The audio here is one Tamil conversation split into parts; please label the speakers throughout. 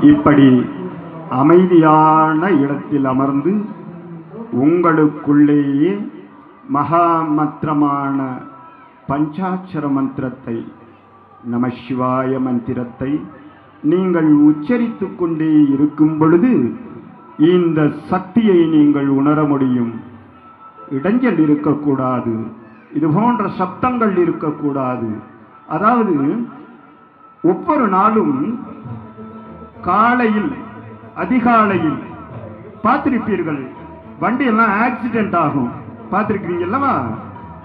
Speaker 1: இப்படி அமைதியான இடத்தில் அமர்ந்து உங்களுக்குள்ளேயே மகாமந்திரமான பஞ்சாட்சர மந்திரத்தை நமசிவாய மந்திரத்தை நீங்கள் உச்சரித்து கொண்டே இருக்கும் பொழுது இந்த சக்தியை நீங்கள் உணர முடியும். இடைஞ்சல் இருக்கக்கூடாது. இது போன்ற சப்தங்கள் இருக்கக்கூடாது. அதாவது ஒவ்வொரு நாளும் காலையில் அதிகாலையில் பார்த்திருப்பீர்கள். வண்டியெல்லாம் ஆக்சிடென்ட் ஆகும். பார்த்துருக்கிறீங்கல்லவா?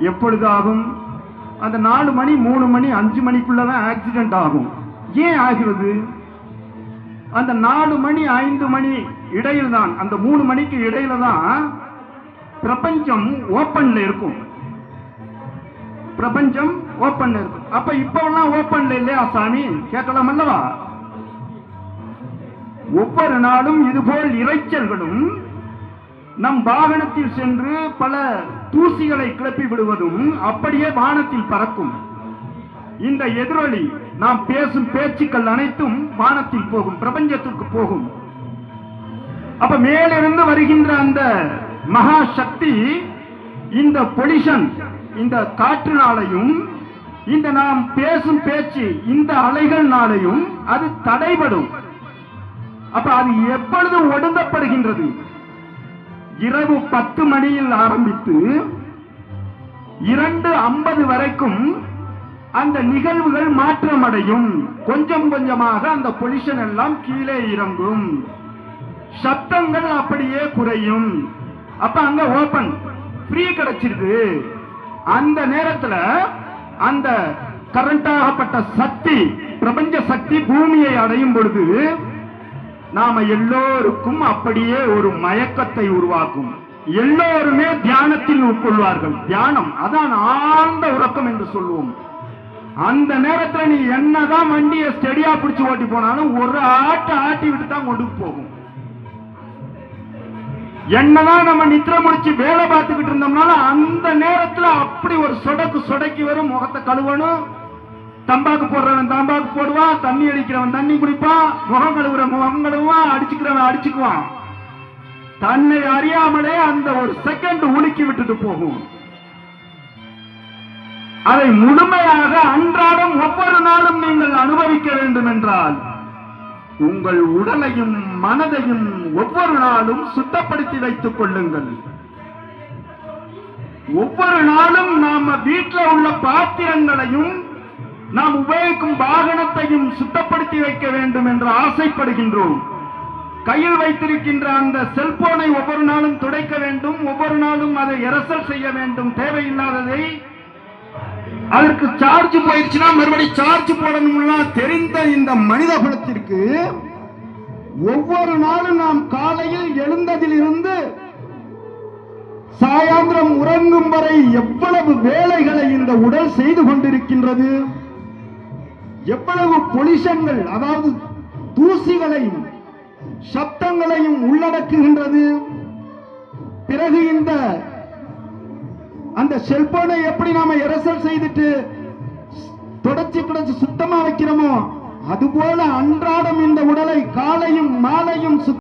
Speaker 1: எப்பொழுது ஆகும் அந்த நாலு மணி மூணு மணி அஞ்சு மணிக்குள்ள தான் ஆக்சிடென்ட் ஆகும். ஏன் ஆகிறது? அந்த நாலு மணி ஐந்து மணி இடையில் தான் அந்த மூணு மணிக்கு இடையில தான் பிரபஞ்சம் ஓப்பன்ல இருக்கும். பிரபஞ்சம் ஓப்பன்ல இருக்கும். அப்ப இப்பவெல்லாம் ஓப்பன்ல இல்லையா சாமி? கேட்கலாம் அல்லவா? ஒவ்வொரு நாளும் இதுபோல் இரைச்சல்களும் நம் வாகனத்தில் சென்று பல தூசிகளை கிளப்பி விடுவதும் அப்படியே வானத்தில் பறக்கும். இந்த எதிரொலி நாம் பேசும் பேச்சுக்கள் அனைத்தும் வானத்தில் போகும் பிரபஞ்சத்திற்கு போகும். அப்ப மேலிருந்து வருகின்ற அந்த மகா சக்தி இந்த பொலிஷன் இந்த காற்றுனாலையும் இந்த நாம் பேசும் பேச்சு இந்த அலைகள்னாலையும் அது தடைபடும். அப்ப அது எப்பொழுது ஒடுங்கப்படுகின்றது? இரவு பத்து மணியில் ஆரம்பித்து இரண்டு ஐம்பது வரைக்கும் அந்த நிகழ்வுகள் மாற்றமடையும். கொஞ்சம் கொஞ்சமாக அந்த பொலிஷன் எல்லாம் கீழே இறங்கும். சப்தங்கள் அப்படியே குறையும். அப்ப அங்க ஓபன். ஃப்ரீ கிடைச்சிருது அந்த நேரத்துல அந்த கரண்ட் ஆகப்பட்ட சக்தி பிரபஞ்ச சக்தி பூமியை அடையும் பொழுது நாம எல்லோருக்கும் அப்படியே ஒரு மயக்கத்தை உருவாக்கும். எல்லோருமே தியானத்தில் உட்கொள்வார்கள். தியானம் அதான் ஆழ்ந்த உறக்கம் என்று சொல்லுவோம். அந்த நேரத்துல நீ என்னதான் வண்டியை ஸ்டெடியா பிடிச்சு ஓட்டி போனாலும் ஒரு ஆட்டை ஆட்டி விட்டு தான் கொண்டு போகும். என்னதான் நம்ம நித்திர முடிச்சு வேலை பார்த்துக்கிட்டு இருந்தோம்னாலும் அந்த நேரத்துல அப்படி ஒரு சொடக்கு சொடக்கி வரும் முகத்தை கழுவணும். தம்பாக்கு போடுறவன் தம்பாக்கு போடுவான் தண்ணி அடிக்கிறவன் தண்ணி குடிப்பான் முகம் கழுவுற முகம் கழுவுவான் அடிச்சுக்கிறவன் அடிச்சுக்குவான். தன்னை அறியாமலே அந்த ஒரு செகண்ட் உலுக்கி விட்டுட்டு போகும். அதை முழுமையாக அன்றாடம் ஒவ்வொரு நாளும் நீங்கள் அனுபவிக்க வேண்டும் என்றால் உங்கள் உடலையும் மனதையும் ஒவ்வொரு நாளும் சுத்தப்படுத்தி வைத்துக் கொள்ளுங்கள். ஒவ்வொரு நாளும் நாம வீட்டில் உள்ள பாத்திரங்களையும் நாம் உபயோகிக்கும் வாகனத்தையும் சுத்தப்படுத்தி வைக்க வேண்டும் என்று ஆசைப்படுகின்றோம். கையில் வைத்திருக்கின்ற அந்த செல்போனை ஒவ்வொரு நாளும் துடைக்க வேண்டும் ஒவ்வொரு நாளும் அதை எரசல் செய்ய வேண்டும். தேவையில்லாததை அதற்கு சார்ஜ் போயிடுச்சுன்னா மறுபடியும் சார்ஜ் போடணும்னா தெரிந்த இந்த மனித குலத்திற்கு ஒவ்வொரு நாளும் நாம் காலையில் எழுந்ததிலிருந்து சாயாந்திரம் உறங்கும் வரை எவ்வளவு வேலைகளை இந்த உடல் செய்து கொண்டிருக்கின்றது? எவ்வளவு பொலிஷன்கள் அதாவது தூசிகளையும் சப்தங்களையும் உள்ளடக்குகின்றது. பிறகு இந்த அந்த செல்போனை எப்படி நாம எரசல் செய்துட்டு தொடச்சி தொடச்சி சுத்தமா வைக்கிறோமோ அதுபோல அன்றாடம் இந்த உடலை காலையும் மாலையும் சுத்த